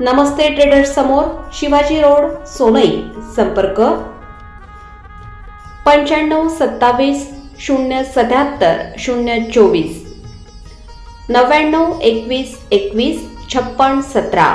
नमस्ते traders समोर Shivaji road Sonai संपर्क. पंच्याण्णव सत्तावीस शून्य सत्याहत्तर शून्य चोवीस. नव्याण्णव एकवीस एकवीस छप्पन सतरा.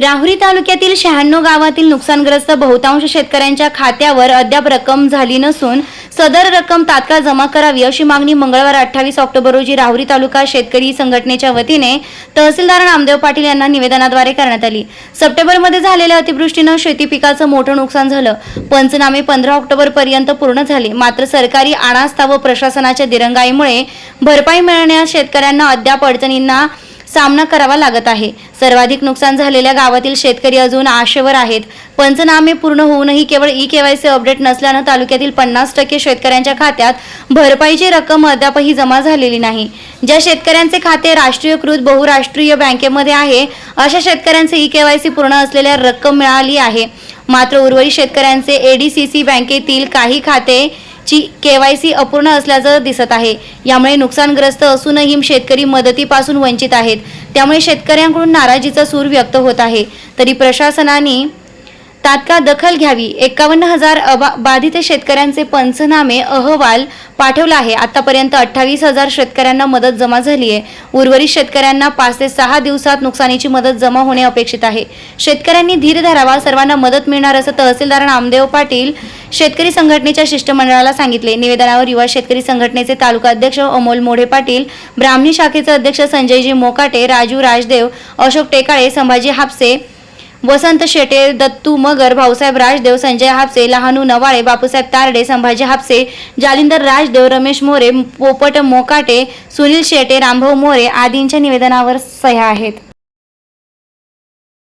राहुरी तालुक्यातील शहाण्णव गावातील नुकसानग्रस्त बहुतांश शेतकऱ्यांच्या खात्यावर अद्याप रक्कम झाली नसून सदर रक्कम तात्काळ जमा करावी अशी मागणी मंगळवार अठ्ठावीस ऑक्टोबर रोजी राहुरी तालुका शेतकरी संघटनेच्या वतीने तहसीलदार नामदेव पाटील यांना निवेदनाद्वारे करण्यात आली. सप्टेंबरमध्ये झालेल्या अतिवृष्टीनं शेती पिकाचं मोठं नुकसान झालं. पंचनामे पंधरा ऑक्टोबर पर्यंत पूर्ण झाले. मात्र सरकारी अनास्था व प्रशासनाच्या दिरंगाईमुळे भरपाई मिळण्यास शेतकऱ्यांना अद्याप अडचणींना सामना करावा लागत आहे. सर्वाधिक नुकसान झालेल्या गावातील शेतकरी अजून आशेवर आहेत. पंचनामे पूर्ण होऊनही केवळ ई केवायसी अपडेट नसल्यानं तालुक्यातील पन्नास टक्के शेतकऱ्यांच्या खात्यात भरपाईची रक्कम अद्यापही जमा झालेली नाही. ज्या शेतकऱ्यांचे खाते राष्ट्रीयकृत बहुराष्ट्रीय बँकेमध्ये आहे अशा शेतकऱ्यांचे ई केवायसी पूर्ण असलेल्या रक्कम मिळाली आहे. मात्र उर्वरित शेतकऱ्यांचे एडीसीसी बँकेतील काही खाते ची केवायसी अपूर्ण असल्याचं दिसत आहे. यामुळे नुकसानग्रस्त असूनही शेतकरी मदतीपासून वंचित आहेत. त्यामुळे शेतकऱ्यांकडून नाराजीचा सूर व्यक्त होत आहे. तरी प्रशासनाने तात्काळ दखल घ्यावी. एकावन्न हजार अबा बाधित शेतकऱ्यांचे पंचनामे अहवाल पाठवला आहे. आतापर्यंत अठ्ठावीस हजार शेतकऱ्यांना मदत जमा झाली आहे. उर्वरित शेतकऱ्यांना पाच ते सहा दिवसात नुकसानीची मदत जमा होणे अपेक्षित आहे. शेतकऱ्यांनी धीर धरावा. सर्वांना मदत मिळणार असं तहसीलदार नामदेव पाटील शेतकरी संघटनेच्या शिष्टमंडळाला सांगितले. निवेदनावर युवा शेतकरी संघटनेचे तालुका अध्यक्ष अमोल मोढे पाटील ब्राह्मणी शाखेचे अध्यक्ष संजयजी मोकाटे राजू राजदेव अशोक टेकाळे संभाजी हापसे वसंत शेटे दत्तू मगर भाऊसाहेब राजदेव संजय हापसे लहानू नवाळे बापूसाहेब तारडे संभाजी हापसे जालिंदर राजदेव रमेश मोरे पोपट मोकाटे सुनील शेटे रामभाऊ मोरे आदींच्या निवेदनावर सह्या आहेत.